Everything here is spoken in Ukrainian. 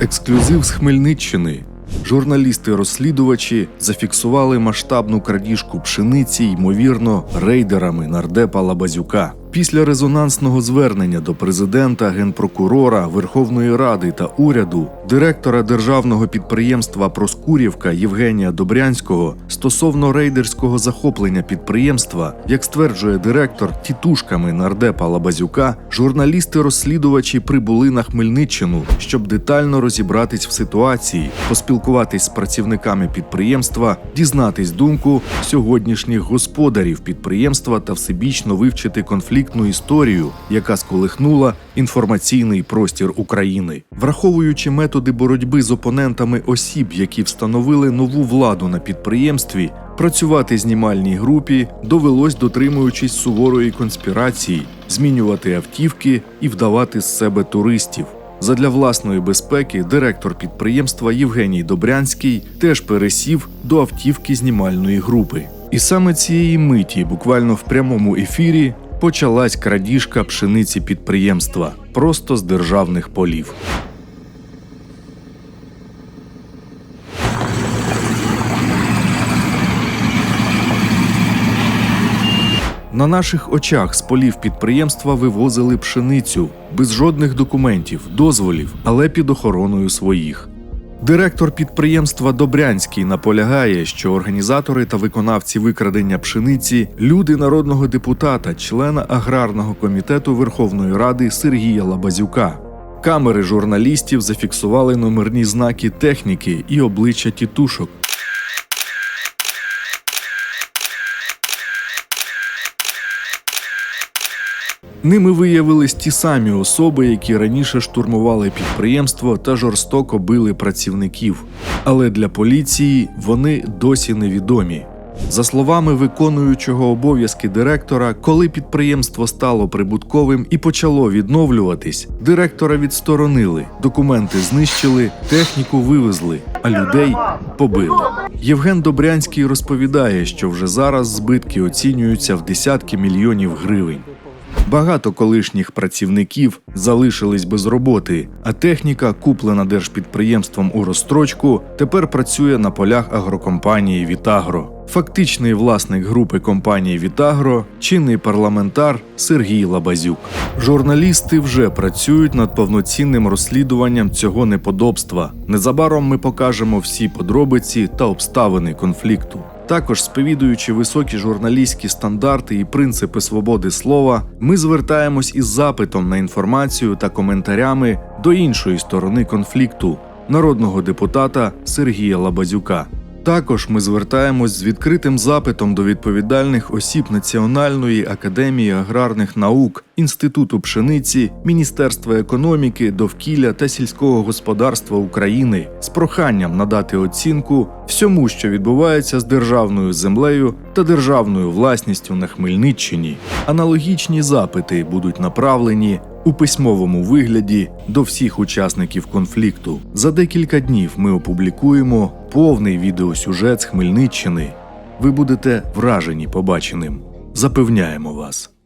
Ексклюзив з Хмельниччини. Журналісти-розслідувачі зафіксували масштабну крадіжку пшениці, ймовірно, рейдерами нардепа Лабазюка. Після резонансного звернення до президента, генпрокурора, Верховної Ради та уряду, директора державного підприємства Проскурівка Євгенія Добрянського стосовно рейдерського захоплення підприємства, як стверджує директор тітушками нардепа Лабазюка, журналісти-розслідувачі прибули на Хмельниччину, щоб детально розібратись в ситуації, поспілкуватись з працівниками підприємства, дізнатись думку сьогоднішніх господарів підприємства та всебічно вивчити конфліктну історію, яка сколихнула інформаційний простір України, враховуючи методи боротьби з опонентами осіб, які встановили нову владу на підприємстві. Працювати знімальній групі довелось, дотримуючись суворої конспірації, змінювати автівки і вдавати з себе туристів. Задля власної безпеки директор підприємства Євгеній Добрянський теж пересів до автівки знімальної групи. І саме цієї миті, буквально в прямому ефірі, почалась крадіжка пшениці підприємства просто з державних полів. На наших очах з полів підприємства вивозили пшеницю без жодних документів, дозволів, але під охороною своїх. Директор підприємства Добрянський наполягає, що організатори та виконавці викрадення пшениці люди народного депутата, члена аграрного комітету Верховної Ради Сергія Лабазюка. Камери журналістів зафіксували номерні знаки техніки і обличчя тітушок. Ними виявились ті самі особи, які раніше штурмували підприємство та жорстоко били працівників. Але для поліції вони досі невідомі. За словами виконуючого обов'язки директора, коли підприємство стало прибутковим і почало відновлюватись, директора відсторонили, документи знищили, техніку вивезли, а людей побили. Євген Добрянський розповідає, що вже зараз збитки оцінюються в десятки мільйонів гривень. Багато колишніх працівників залишились без роботи, а техніка, куплена держпідприємством у розстрочку, тепер працює на полях агрокомпанії Вітагро. Фактичний власник групи компанії Вітагро чинний парламентар Сергій Лабазюк. Журналісти вже працюють над повноцінним розслідуванням цього неподобства. Незабаром ми покажемо всі подробиці та обставини конфлікту. Також сповідуючи високі журналістські стандарти і принципи свободи слова, ми звертаємось із запитом на інформацію та коментарями до іншої сторони конфлікту народного депутата Сергія Лабазюка. Також ми звертаємось з відкритим запитом до відповідальних осіб Національної академії аграрних наук, Інституту пшениці, Міністерства економіки, довкілля та сільського господарства України з проханням надати оцінку всьому, що відбувається з державною землею та державною власністю на Хмельниччині. Аналогічні запити будуть направлені у письмовому вигляді до всіх учасників конфлікту. За декілька днів ми опублікуємо повний відеосюжет з Хмельниччини. Ви будете вражені побаченим. Запевняємо вас.